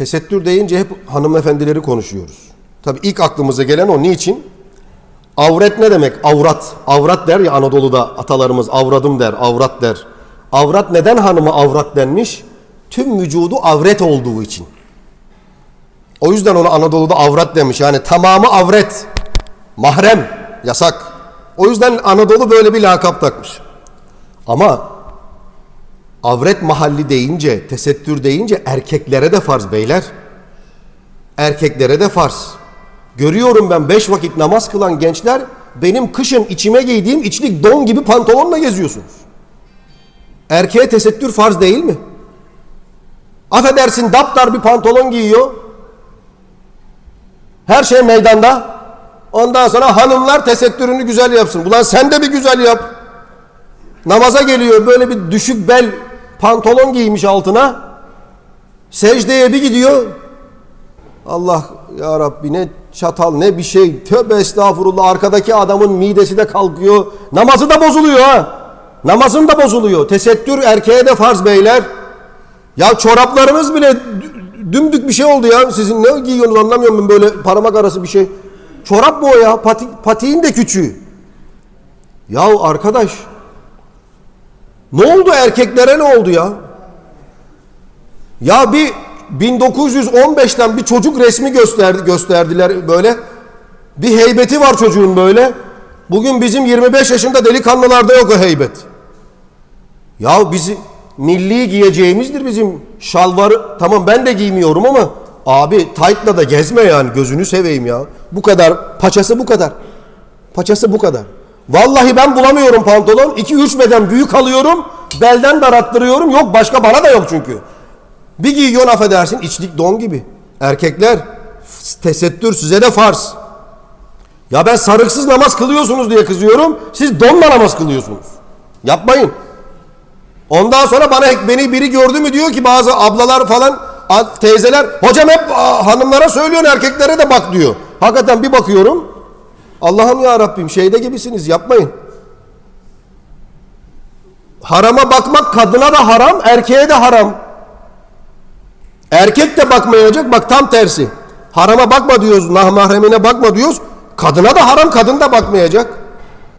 Tesettür deyince hep hanımefendileri konuşuyoruz. Tabii ilk aklımıza gelen o. Niçin? Avret ne demek? Avrat. Avrat der ya Anadolu'da atalarımız avradım der, avrat der. Avrat neden hanıma avrat denmiş? Tüm vücudu avret olduğu için. O yüzden ona Anadolu'da avrat demiş. Yani tamamı avret. Mahrem. Yasak. O yüzden Anadolu böyle bir lakap takmış. Ama avret mahalli deyince, tesettür deyince erkeklere de farz beyler. Erkeklere de farz. Görüyorum ben beş vakit namaz kılan gençler benim kışın içime giydiğim içlik don gibi pantolonla geziyorsunuz. Erkeğe tesettür farz değil mi? Affedersin daptar bir pantolon giyiyor. Her şey meydanda. Ondan sonra hanımlar tesettürünü güzel yapsın. Ulan sen de bir güzel yap. Namaza geliyor böyle bir düşük bel pantolon giymiş altına. Secdeye bir gidiyor. Allah ya Rabbi ne çatal ne bir şey. Tövbe estağfurullah arkadaki adamın midesi de kalkıyor. Namazı da bozuluyor ha. Namazın da bozuluyor. Tesettür erkeğe de farz beyler. Ya çoraplarınız bile dü- dümdük bir şey oldu ya. Sizin ne giyiyorsunuz anlamıyorum ben böyle parmak arası bir şey. Çorap mı o ya? Pati, patiğin de küçüğü. Ya arkadaş ne oldu erkeklere ne oldu ya? Ya bir 1915'ten bir çocuk resmi gösterdi, gösterdiler böyle. Bir heybeti var çocuğun böyle. Bugün bizim 25 yaşında delikanlılarda yok o heybet. Ya bizi milli giyeceğimizdir bizim şalvarı. Tamam ben de giymiyorum ama abi taytla da gezme yani gözünü seveyim ya. Bu kadar paçası bu kadar. Paçası bu kadar. Vallahi ben bulamıyorum pantolon. 2-3 beden büyük alıyorum. Belden darattırıyorum. Yok başka bana da yok çünkü. Bir giyiyorsun affedersin içlik don gibi. Erkekler tesettür size de farz. Ya ben sarıksız namaz kılıyorsunuz diye kızıyorum. Siz donla namaz kılıyorsunuz. Yapmayın. Ondan sonra bana beni biri gördü mü diyor ki bazı ablalar falan teyzeler hocam hep hanımlara söylüyorsun erkeklere de bak diyor. Hakikaten bir bakıyorum. Allah'ım ya Rabbim şeyde gibisiniz yapmayın. Harama bakmak kadına da haram, erkeğe de haram. Erkek de bakmayacak bak tam tersi. Harama bakma diyoruz, mahremine bakma diyoruz. Kadına da haram, kadın da bakmayacak.